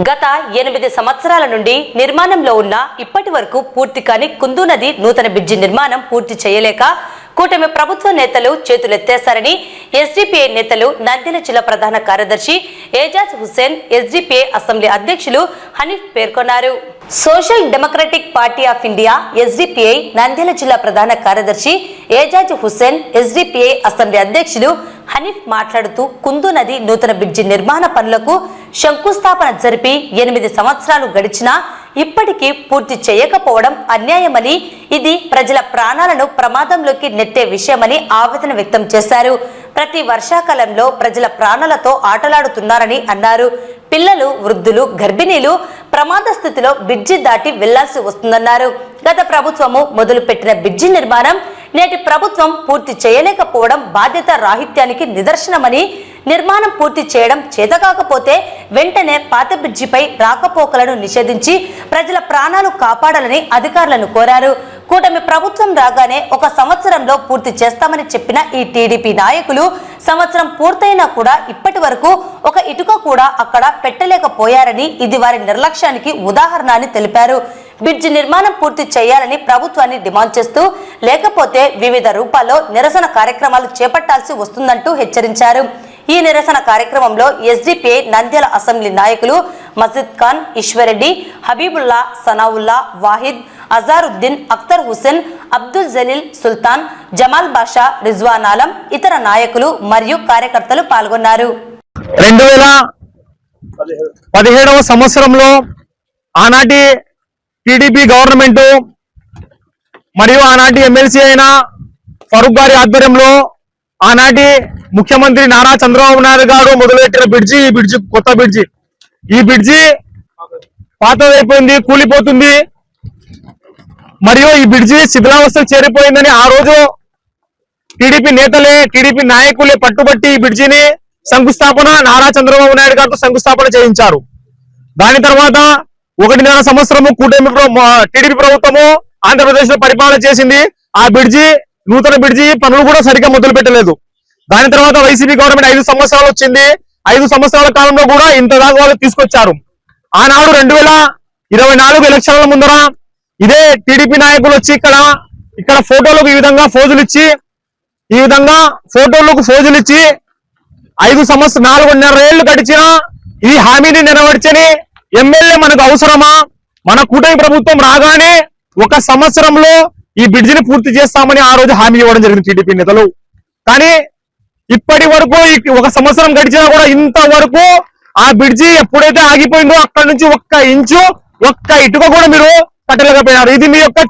గత ఎనిమిది సంవత్సరాల నుండి నిర్మాణంలో ఉన్న ఇప్పటి వరకు పూర్తి కాని కుందు నది నూతన బ్రిడ్జి నిర్మాణం పూర్తి చేయలేక కూటమి ప్రభుత్వ నేతలు చేతులెత్తేశారని ఎస్డిపిఐ నేతలు నంద్యాల జిల్లా ప్రధాన కార్యదర్శి ఏజాజ్ హుస్సేన్ ఎస్డిపిఐ అసెంబ్లీ అధ్యక్షులు హనీఫ్ పేర్కొన్నారు. Social democratic party of India SDPI Nandyal జిల్లా ప్రధాన కార్యదర్శి ఏజాజ్ హుస్సేన్ ఎస్డిపిఐ అసెంబ్లీ అధ్యక్షులు హనీఫ్ మాట్లాడుతూ కుందు నది నూతన బ్రిడ్జి నిర్మాణ పనులకు శంకుస్థాపన జరిపి ఎనిమిది సంవత్సరాలు గడిచినా ఇప్పటికీ పూర్తి చేయకపోవడం అన్యాయమని ఇది ప్రజల ప్రాణాలను ప్రమాదంలోకి నెట్టే విషయమని ఆవేదన వ్యక్తం చేశారు. ప్రతి వర్షాకాలంలో ప్రజల ప్రాణాలతో ఆటలాడుతున్నారని అన్నారు. పిల్లలు వృద్ధులు గర్భిణీలు ప్రమాద స్థితిలో బిడ్జి దాటి వెళ్ళాల్సి వస్తుందన్నారు. గత ప్రభుత్వము మొదలుపెట్టిన బిడ్జి నిర్మాణం నేటి ప్రభుత్వం పూర్తి చేయలేకపోవడం బాధ్యత రాహిత్యానికి నిదర్శనమని నిర్మాణం పూర్తి చేయడం చేతకాకపోతే వెంటనే పాత బ్రిడ్జిపై రాకపోకలను నిషేధించి ప్రజల ప్రాణాలు కాపాడాలని అధికారులను కోరారు. కూటమి ప్రభుత్వం రాగానే ఒక సంవత్సరంలో పూర్తి చేస్తామని చెప్పిన ఈ టీడీపీ నాయకులు సంవత్సరం పూర్తయినా కూడా ఇప్పటి వరకు ఒక ఇటుక కూడా అక్కడ పెట్టలేకపోయారని ఇది వారి నిర్లక్ష్యానికి ఉదాహరణ అని తెలిపారు. బ్రిడ్జి నిర్మాణం పూర్తి చేయాలని ప్రభుత్వాన్ని డిమాండ్ చేస్తూ లేకపోతే వివిధ రూపాల్లో నిరసన కార్యక్రమాలు చేపట్టాల్సి వస్తుందంటూ హెచ్చరించారు. ఈ నిరసన కార్యక్రమంలో ఎస్డిపిఐ నంద్యాల అసెంబ్లీ నాయకులు మజిద్ ఖాన్ ఈశ్వరెడ్డి హబీబుల్లా సనావుల్లా వాహిద్ అజారుద్దీన్ అఖ్తర్ హుసేన్ అబ్దుల్ జలీల్ సుల్తాన్ జమాల్ బాషా రిజ్వాన్ ఆలం ఇతర నాయకులు మరియు కార్యకర్తలు పాల్గొన్నారు. రెండు వేల పదిహేడవ సంవత్సరంలో ఆనాటి టీడీపీ గవర్నమెంట్ మరియు ఆనాటి ఎమ్మెల్సీ అయిన ఫరూక్ గారి ఆధ్వర్యంలో ఆనాటి ముఖ్యమంత్రి నారా చంద్రబాబు నాయుడు గారు మొదలుపెట్టిన బ్రిడ్జి ఈ బ్రిడ్జి కొత్త బ్రిడ్జి. ఈ బ్రిడ్జి పాతదైపోయింది కూలిపోతుంది. మరియు ఈ బ్రిడ్జి శిథిలావస్థకు చేరిపోయిందని ఆ రోజు టీడీపీ నేతలే టీడీపీ నాయకులే పట్టుబట్టి ఈ బ్రిడ్జిని శంకుస్థాపన నారా చంద్రబాబు నాయుడు గారితో శంకుస్థాపన చేయించారు. దాని తర్వాత ఒకటిన్నర సంవత్సరము కూటమి టీడీపీ ప్రభుత్వము ఆంధ్రప్రదేశ్లో పరిపాలన చేసింది. ఆ బ్రిడ్జి నూతన బ్రిడ్జి పనులు కూడా సరిగ్గా మొదలు పెట్టలేదు. దాని తర్వాత వైసీపీ గవర్నమెంట్ ఐదు సంవత్సరాలు వచ్చింది. ఐదు సంవత్సరాల కాలంలో కూడా ఇంత దాకా వాళ్ళు తీసుకొచ్చారు. ఆనాడు రెండు వేల ఇరవై నాలుగు ఎలక్షన్ల ముందర ఇదే టీడీపీ నాయకులు వచ్చి ఇక్కడ ఇక్కడ ఫోటోలకు ఈ విధంగా ఫోజులు ఇచ్చి ఈ విధంగా ఫోటోలకు ఫోజులు ఇచ్చి ఐదు సంవత్సరం నాలుగున్నర ఏళ్ళు గడిచిన ఈ హామీని నెరవేర్చని ఎమ్మెల్యే మనకు అవసరమా? మన కూటమి ప్రభుత్వం రాగానే ఒక సంవత్సరంలో ఈ బ్రిడ్జిని పూర్తి చేస్తామని ఆ రోజు హామీ ఇవ్వడం జరిగింది టీడీపీ నేతలు. కానీ ఇప్పటి వరకు ఒక సంవత్సరం గడిచినా కూడా ఇంతవరకు ఆ బ్రిడ్జి ఎప్పుడైతే ఆగిపోయిందో అక్కడ నుంచి ఒక్క ఇంచు ఒక్క ఇటుక కూడా మీరు కట్టలేకపోయినారు ఇది మీ యొక్క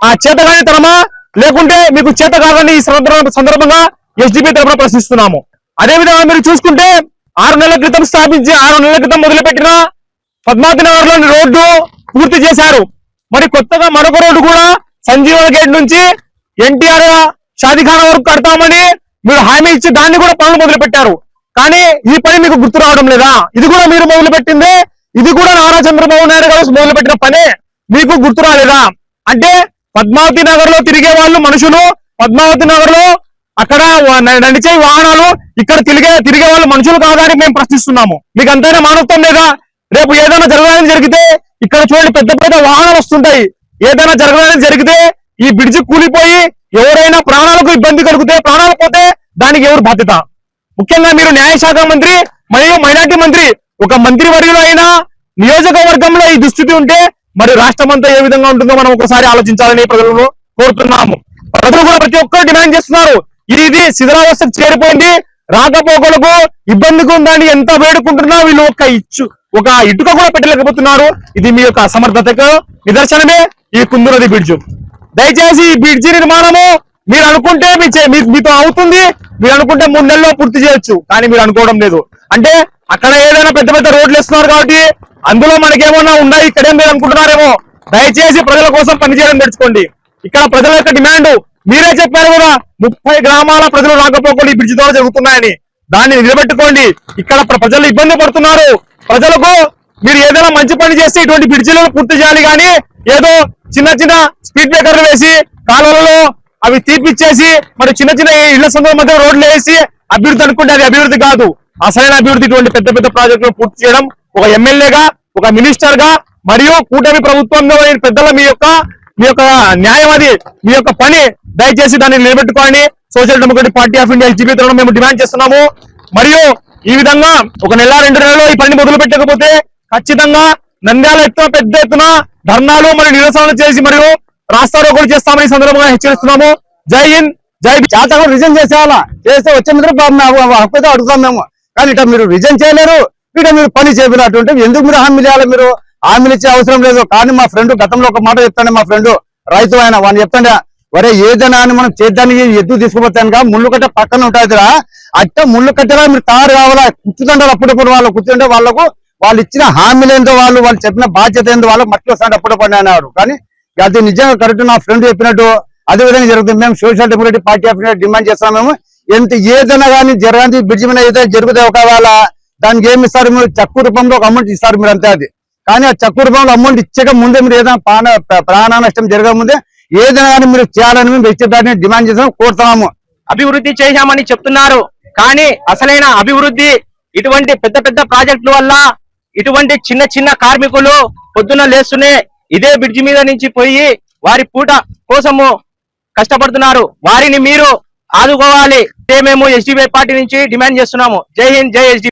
ఆ చేతగానితనమా? లేకుంటే మీకు చేత కాదని ఈ సందర్భ- సందర్భంగా ఎస్డిపి తరఫున ప్రశ్నిస్తున్నాము. అదే విధంగా మీరు చూసుకుంటే ఆరు నెలల క్రితం స్థాపించి ఆరు నెలల క్రితం మొదలుపెట్టిన పద్మావతి నగర్లోని రోడ్డు పూర్తి చేశారు. మరి కొత్తగా మరొక రోడ్డు కూడా సంజీవన గేట్ నుంచి ఎన్టీఆర్ షాదీఖానా వరకు కడతామని మీరు హామీ ఇచ్చి దాన్ని కూడా పనులు మొదలు పెట్టారు కానీ ఈ పని మీకు గుర్తు రావడం లేదా? ఇది కూడా మీరు మొదలుపెట్టిందే? ఇది కూడా నారా చంద్రబాబు నాయుడు గారు మొదలుపెట్టిన పని? పనే మీకు గుర్తు రాలేదా? అంటే పద్మావతి నగర్లో తిరిగే వాళ్ళు మనుషులు పద్మావతి నగర్లో అక్కడ నడిచే వాహనాలు ఇక్కడ తిరిగే తిరిగే వాళ్ళు మనుషులు కాదని మేము ప్రశ్నిస్తున్నాము. మీకు అంతైనా మానవత్వం లేదా? రేపు ఏదైనా జరగాలని జరిగితే ఇక్కడ చూడండి పెద్ద పెద్ద వాహనాలు వస్తుంటాయి. ఏదైనా జరగడానికి జరిగితే ఈ బ్రిడ్జి కూలిపోయి ఎవరైనా ప్రాణాలకు ఇబ్బంది కలిగితే ప్రాణాలు పోతే దానికి ఎవరు బాధ్యత? ముఖ్యంగా మీరు న్యాయశాఖ మంత్రి మరియు మైనార్టీ మంత్రి ఒక మంత్రి వర్గంలో అయినా నియోజకవర్గంలో ఈ దుస్థితి ఉంటే మరి రాష్ట్రం అంతా ఏ విధంగా ఉంటుందో మనం ఒకసారి ఆలోచించాలని ప్రజలను కోరుతున్నాము. ప్రజలు కూడా ప్రతి ఒక్కరు డిమాండ్ చేస్తున్నారు. ఇది ఇది చేరిపోయింది. రాకపోకలకు ఇబ్బందిగా ఉందని ఎంత వేడుకుంటున్నా వీళ్ళు ఒక ఇచ్చు ఒక ఇటుక కూడా పెట్టలేకపోతున్నారు. ఇది మీ యొక్క అసమర్థతకు నిదర్శనమే. ఈ కుందునది బ్రిడ్జ్ దయచేసి ఈ బ్రిడ్జి నిర్మాణము మీరు అనుకుంటే మీ చే- మీతో అవుతుంది మీరు అనుకుంటే మూడు నెలల్లో పూర్తి చేయొచ్చు కానీ మీరు అనుకోవడం లేదు. అంటే అక్కడ ఏదైనా పెద్ద పెద్ద రోడ్లు ఇస్తున్నారు కాబట్టి అందులో మనకేమన్నా ఉన్నాయి ఇక్కడేం మీరు అనుకుంటున్నారేమో? దయచేసి ప్రజల కోసం పనిచేయడం నేర్చుకోండి. ఇక్కడ ప్రజల యొక్క డిమాండ్ మీరే చెప్పారు కూడా ముప్పై గ్రామాల ప్రజలు రాకపోకుండా ఈ బ్రిడ్జి ద్వారా జరుగుతున్నాయని. దాన్ని నిలబెట్టుకోండి. ఇక్కడ ప్రజలు ఇబ్బంది పడుతున్నారు. ప్రజలకు మీరు ఏదైనా మంచి పని చేస్తే ఇటువంటి బ్రిడ్జిలను పూర్తి చేయాలి కానీ ఏదో చిన్న చిన్న స్పీడ్ బ్రేకర్లు వేసి కాలువలలో అవి తీపిచ్చేసి మరి చిన్న చిన్న ఇళ్ళ సందుల మధ్య రోడ్లు వేసి అభివృద్ధి అనుకుంటే అది అభివృద్ధి కాదు. అసలైన అభివృద్ధి ఇటువంటి పెద్ద పెద్ద ప్రాజెక్టులు పూర్తి చేయడం ఒక ఎమ్మెల్యేగా ఒక మినిస్టర్గా మరియు కూటమి ప్రభుత్వంలో పెద్దల మీ యొక్క మీ యొక్క న్యాయం అది మీ యొక్క పని దయచేసి దాన్ని నిలబెట్టుకోవాలని social democratic party of India LGB తరఫున మేము డిమాండ్ చేస్తున్నాము. మరియు ఈ విధంగా ఒక నెల రెండు నెలలో ఈ పని మొదలు పెట్టకపోతే ఖచ్చితంగా నంద్యాల ఎత్తున పెద్ద ఎత్తున ధర్నాలు మరియు నిరసనలు చేసి మరియు రాస్తారోకోలు చేస్తామని సందర్భంగా హెచ్చరిస్తున్నాము. జై హింద్ జై భీ- జాతకం రిజైన్ చేసేయాలా? చేస్తే వచ్చే మీద హక్కుతో అడుగుతాం మేము. కానీ ఇట్లా మీరు రిజైన్ చేయలేరు. ఇట మీరు పని చేపినటువంటి ఎందుకు మీరు హామీలు చేయాలి మీరు? హామీలు ఇచ్చే అవసరం లేదు. కానీ మా ఫ్రెండ్ గతంలో ఒక మాట చెప్తాండే మా ఫ్రెండ్ రైతు ఆయన వాడిని చెప్తాండే వరే ఏదైనా అని మనం చేద్దానికి ఎద్దు తీసుకుపోతానుగా ముళ్ళు కట్ట పక్కన ఉంటుందిరా. అట్ట ముళ్ళు కట్టరా మీరు తయారు కావాలా? కూర్చుంటారు అప్పుడప్పుడు వాళ్ళు కూర్చుంటే వాళ్ళకు వాళ్ళు ఇచ్చిన హామీలేందో వాళ్ళు వాళ్ళు చెప్పిన బాధ్యత ఏందో వాళ్ళకి మట్టి వస్తాడు అప్పుడప్పుడు అన్నారు. కానీ అది నిజంగా కరెక్ట్ నా ఫ్రెండ్ చెప్పినట్టు అదే విధంగా జరుగుతుంది. మేము social democratic party of India demand చేస్తాం మేము. ఎంత ఏదైనా కానీ జరగని బ్రిడ్జ్ మీద ఏదైనా జరుగుతాయి ఒకవేళ దానికి ఏమి ఇస్తారు మీరు? చక్కు రూపంలో ఒక అమౌంట్ ఇస్తారు మీరు అంతే అది. కానీ ఆ చక్కు రూపంలో అమౌంట్ ఇచ్చక ముందే మీరు ఏదైనా ప్రాణ ప్రాణ నష్టం జరగక ముందే ఏదైనా కానీ మీరు చేయాలని మేము వ్యక్తిగతాన్ని డిమాండ్ చేస్తాం కోరుతున్నాము. అభివృద్ధి చేశామని చెప్తున్నారు. కానీ అసలైన అభివృద్ధి ఇటువంటి పెద్ద పెద్ద ప్రాజెక్టుల వల్ల ఇటువంటి చిన్న చిన్న కార్మికులు పొద్దున లేస్తూనే ఇదే బ్రిడ్జి మీద నుంచి పోయి వారి పూట కోసము కష్టపడుతున్నారు. వారిని మీరు ఆదుకోవాలి. మేము ఎస్డిబి పార్టీ నుంచి డిమాండ్ చేస్తున్నాము. జై హింద్ జై ఎస్డి